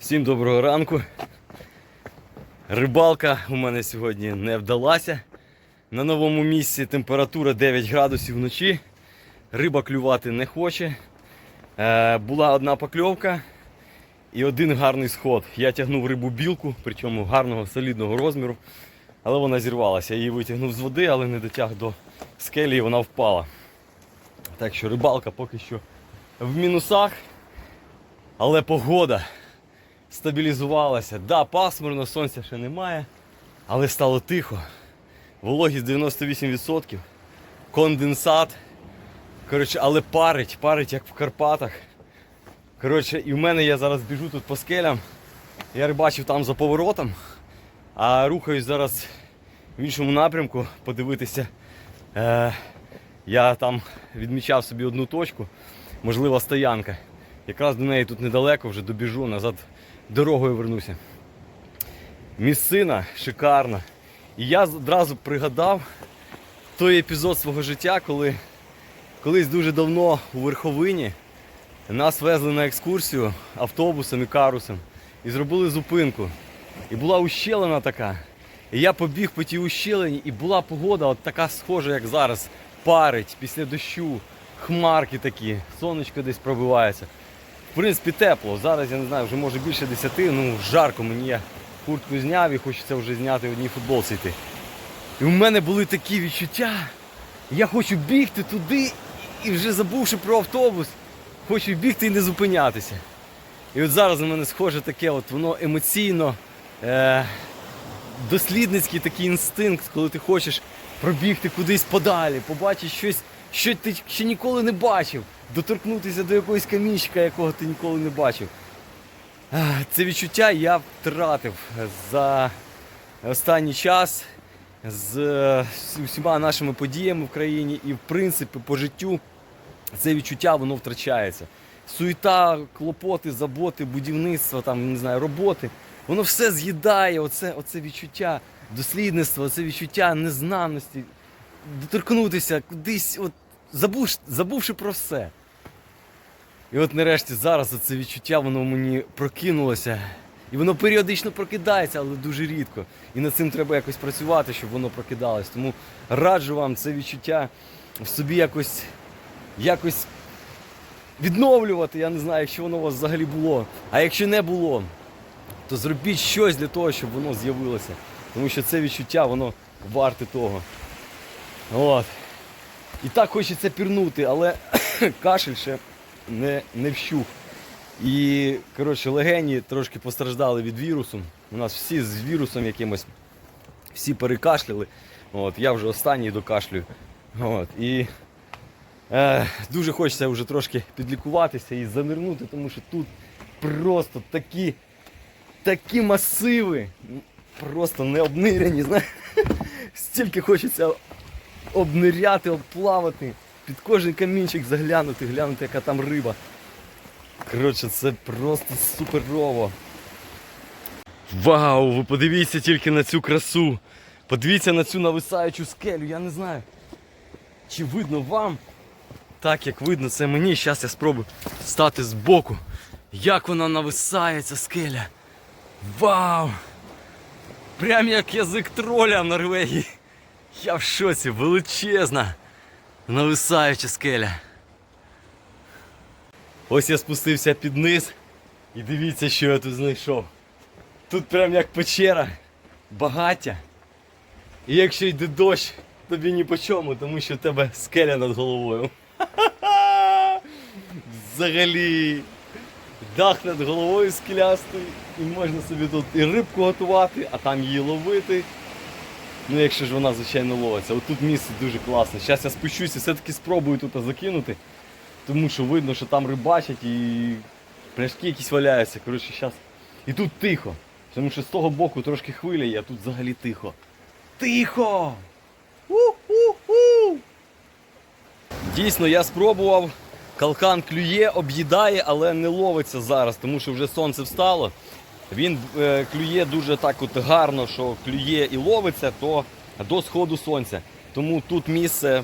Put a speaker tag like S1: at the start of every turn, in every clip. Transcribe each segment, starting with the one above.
S1: Всім доброго ранку. Рибалка у мене сьогодні не вдалася. На новому місці температура 9 градусів вночі. Риба клювати не хоче. Е, була одна покльовка і один гарний сход. Я тягнув рибу білку, причому гарного солідного розміру. Але вона зірвалася. Я її витягнув з води, але не дотяг до скелі і вона впала. Так що рибалка поки що в мінусах. Але погода стабілізувалася. Да, пасмурно, сонця ще немає, але стало тихо. Вологість 98%, конденсат. Коротше, але парить, парить, як в Карпатах. Коротше, і в мене я зараз біжу тут по скелям. Я рибачив там за поворотом, а рухаюсь зараз в іншому напрямку подивитися. Е, я там відмічав собі одну точку, можлива стоянка. Якраз до неї тут недалеко, вже добіжу, назад дорогою вернуся. Місцина шикарна. І я одразу пригадав той епізод свого життя, коли колись дуже давно у Верховині нас везли на екскурсію автобусом і карусом і зробили зупинку. І була ущелина така. І я побіг по тій ущелині, і була погода от така схожа, як зараз. Парить після дощу, хмарки такі, сонечко десь пробивається. В принципі, тепло. Зараз я не знаю, вже може більше 10, ну жарко мені я куртку зняв і хочеться вже зняти в одній футболці йти. І у мене були такі відчуття. Я хочу бігти туди і вже забувши про автобус, хочу бігти і не зупинятися. І от зараз у мене схоже таке, от воно емоційно, е- дослідницький такий інстинкт, коли ти хочеш пробігти кудись подалі, побачити щось, що ти ще ніколи не бачив, доторкнутися до якогось камінчика, якого ти ніколи не бачив. Це відчуття я втратив за останній час з усіма нашими подіями в країні і в принципі по життю це відчуття воно втрачається. Суєта, клопоти, заботи, будівництво, там, не знаю, роботи, воно все з'їдає, оце, оце відчуття дослідництва, це відчуття незнаності, доторкнутися кудись, от, забуш, забувши про все. І от нарешті зараз це відчуття воно мені прокинулося. І воно періодично прокидається, але дуже рідко. І над цим треба якось працювати, щоб воно прокидалось. Тому раджу вам це відчуття в собі якось, якось відновлювати. Я не знаю, якщо воно у вас взагалі було. А якщо не було, то зробіть щось для того, щоб воно з'явилося. Тому що це відчуття, воно варте того. От. І так хочеться пірнути, але кашель ще не, не вщух. І, коротше, легені трошки постраждали від вірусу. У нас всі з вірусом якимось, всі перекашляли. От, я вже останній докашлюю. От, і е, дуже хочеться вже трошки підлікуватися і занирнути, тому що тут просто такі, такі масиви, просто не обниряні. знаєш. Стільки хочеться обниряти, обплавати, під кожен камінчик заглянути, глянути, яка там риба. Коротше, це просто суперово. Вау, ви подивіться тільки на цю красу. Подивіться на цю нависаючу скелю, я не знаю. Чи видно вам? Так як видно це мені, зараз я спробую стати збоку. Як вона нависає, ця скеля. Вау! Прям як язик троля в Норвегії. Я в шоці, величезна, нависаюча скеля. Ось я спустився під низ і дивіться, що я тут знайшов. Тут прям як печера, багаття. І якщо йде дощ, тобі ні по чому, тому що в тебе скеля над головою. Взагалі. Дах над головою скелястий, і можна собі тут і рибку готувати, а там її ловити. Ну, якщо ж вона, звичайно, ловиться. От тут місце дуже класне. Зараз я спущусь і все-таки спробую тут закинути. Тому що видно, що там рибачать і пляшки якісь валяються. Коротше, зараз. І тут тихо. Тому що з того боку трошки хвиля є, а тут взагалі тихо. Тихо! У-у-у! Дійсно, я спробував. Калкан клює, об'їдає, але не ловиться зараз, тому що вже сонце встало. Він е, клює дуже так от гарно, що клює і ловиться, то до сходу сонця. Тому тут місце,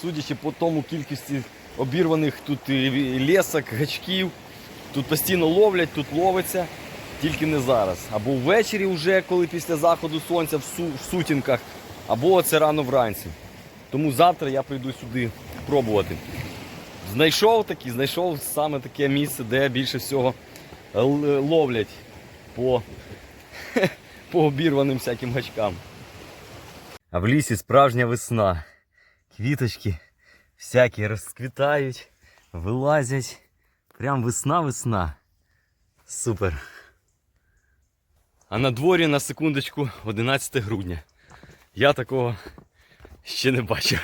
S1: судячи по тому кількості обірваних тут і лесок, гачків, тут постійно ловлять, тут ловиться. тільки не зараз. Або ввечері, вже, коли після заходу сонця в, су- в сутінках, або це рано вранці. Тому завтра я прийду сюди пробувати. Знайшов такі, знайшов саме таке місце, де більше всього ловлять по, по обірваним всяким гачкам. А в лісі справжня весна. Квіточки всякі розквітають, вилазять. Прям весна-весна. Супер. А на дворі на секундочку 11 грудня. Я такого ще не бачив.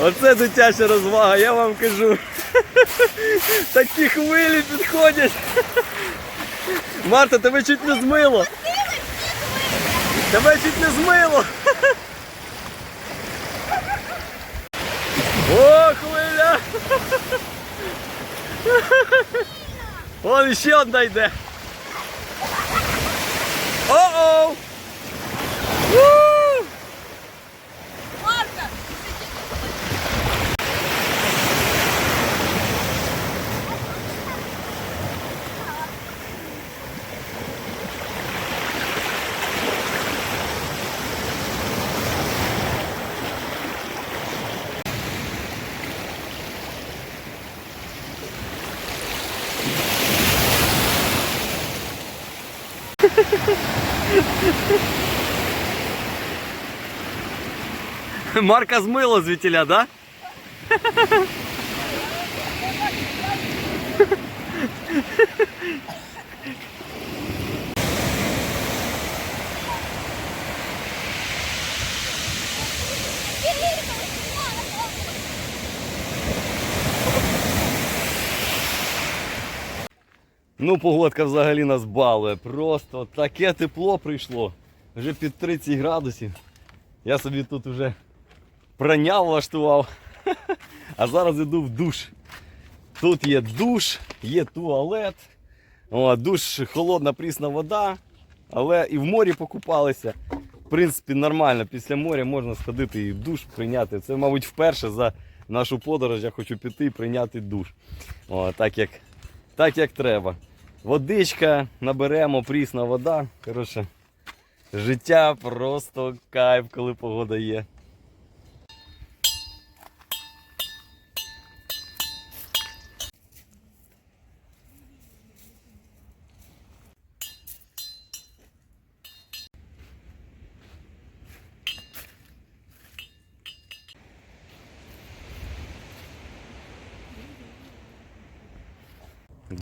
S1: Оце дитяча розвага, я вам кажу. Такі хвилі підходять. Марта, тебе чуть не змило. Тебе чуть не змило. О, хвиля! Вон ще одна йде. О-оу! У!
S2: Марка!
S1: Марка змило звідтіля, да? Ну, погодка взагалі нас балує. Просто таке тепло прийшло. Вже під 30 градусів. Я собі тут вже прання влаштував. А зараз йду в душ. Тут є душ, є туалет. О, душ холодна прісна вода. Але і в морі покупалися. В принципі, нормально. Після моря можна сходити і в душ прийняти. Це, мабуть, вперше за нашу подорож я хочу піти і прийняти душ. О, так, як, так як треба. Водичка, наберемо, прісна вода. Коротше, життя просто кайф, коли погода є.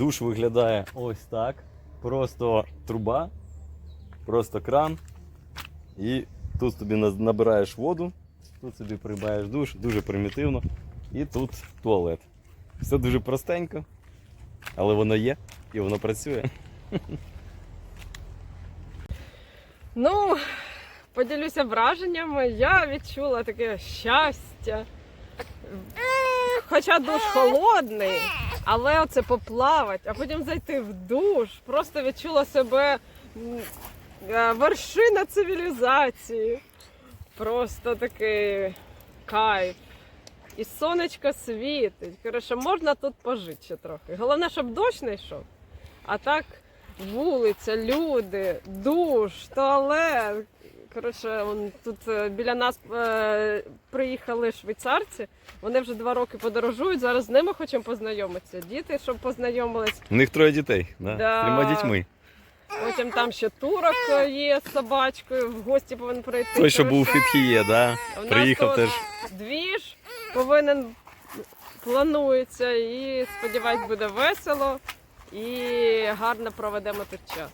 S1: Душ виглядає ось так. Просто труба, просто кран. І тут тобі набираєш воду, тут собі приймаєш душ, дуже примітивно. І тут туалет. Все дуже простенько, але воно є і воно працює.
S2: Ну, поділюся враженнями. Я відчула таке щастя. Хоча душ холодний, але оце поплавати, а потім зайти в душ. Просто відчула себе е, вершина цивілізації. Просто такий кайф. І сонечко світить. Коротше, можна тут пожити ще трохи. Головне, щоб дощ не йшов. А так вулиця, люди, душ, туалет. Коротше, он, тут е, біля нас е, приїхали швейцарці. Вони вже два роки подорожують. Зараз з ними хочемо познайомитися. Діти, щоб познайомились.
S1: У них троє дітей, да?
S2: Да.
S1: з трьома дітьми.
S2: Потім там ще турок е, є з собачкою, в гості повинен прийти.
S1: Той, що був у Фітхіє, да?
S2: у нас
S1: приїхав
S2: тут
S1: теж.
S2: Двіж повинен планується і сподіваюсь, буде весело і гарно проведемо тут час.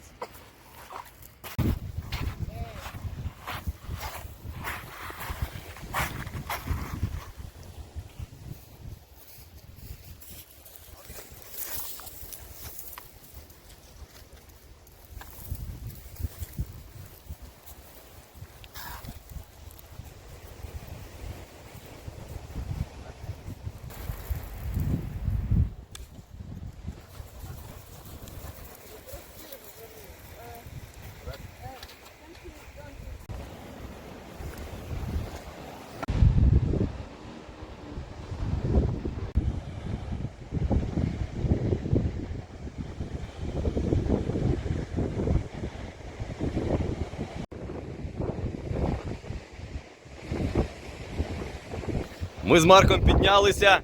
S1: Ми з Марком піднялися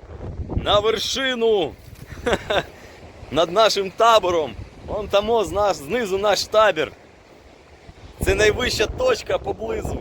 S1: на вершину над нашим табором. Вон там з нас, знизу наш табір. Це найвища точка поблизу.